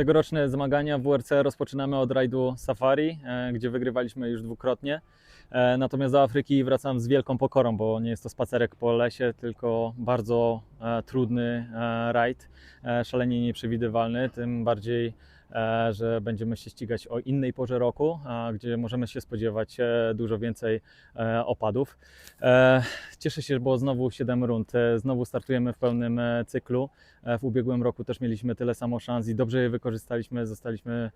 Tegoroczne zmagania w WRC rozpoczynamy od rajdu Safari, e, gdzie wygrywaliśmy już dwukrotnie. E, Natomiast do Afryki wracam z wielką pokorą, bo nie jest to spacerek po lesie, tylko bardzo e, trudny rajd, szalenie nieprzewidywalny, tym bardziej, że będziemy się ścigać o innej porze roku, gdzie możemy się spodziewać e, dużo więcej e, opadów. E, Cieszę się, bo znowu 7 rund, e, znowu startujemy w pełnym e, cyklu. E, W ubiegłym roku też mieliśmy tyle samo szans i dobrze je wykorzystaliśmy. Zostaliśmy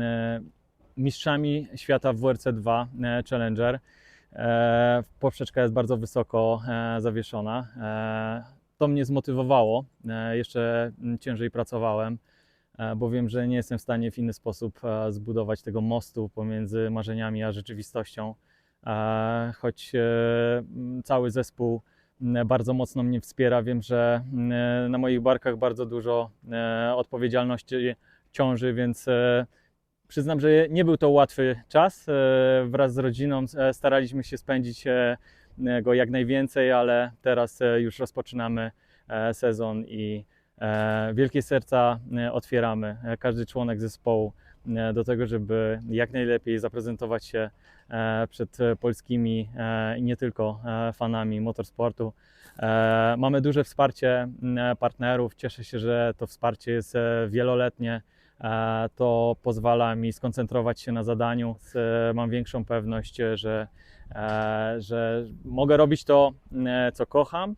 e, mistrzami świata w WRC 2 e, Challenger. E, Poprzeczka jest bardzo wysoko e, zawieszona. E, To mnie zmotywowało. E, Jeszcze ciężej pracowałem, e, bo wiem, że nie jestem w stanie w inny sposób e, zbudować tego mostu pomiędzy marzeniami a rzeczywistością. E, Choć e, cały zespół bardzo mocno mnie wspiera, wiem, że na moich barkach bardzo dużo e, odpowiedzialności ciąży, więc e, przyznam, że nie był to łatwy czas. E, Wraz z rodziną e, staraliśmy się spędzić e, go jak najwięcej, ale teraz e, już rozpoczynamy e, sezon i e, wielkie serca e, otwieramy. E, Każdy członek zespołu e, do tego, żeby jak najlepiej zaprezentować się e, przed e, polskimi e, i nie tylko e, fanami motorsportu. E, Mamy duże wsparcie partnerów. Cieszę się, że to wsparcie jest e, wieloletnie. E, To pozwala mi skoncentrować się na zadaniu. E, Mam większą pewność, e, że, e, że mogę robić to, e, co kocham, e,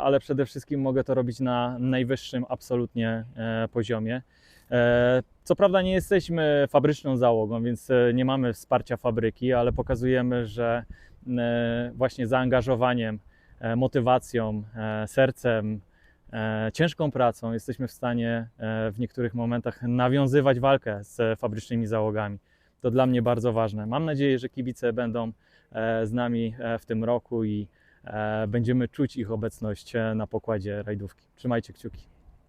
ale przede wszystkim mogę to robić na najwyższym absolutnie e, poziomie. E, Co prawda nie jesteśmy fabryczną załogą, więc e, nie mamy wsparcia fabryki, ale pokazujemy, że e, właśnie zaangażowaniem, e, motywacją, e, sercem, e, ciężką pracą jesteśmy w stanie e, w niektórych momentach nawiązywać walkę z fabrycznymi załogami. To dla mnie bardzo ważne. Mam nadzieję, że kibice będą e, z nami e, w tym roku i e, będziemy czuć ich obecność e, na pokładzie rajdówki. Trzymajcie kciuki.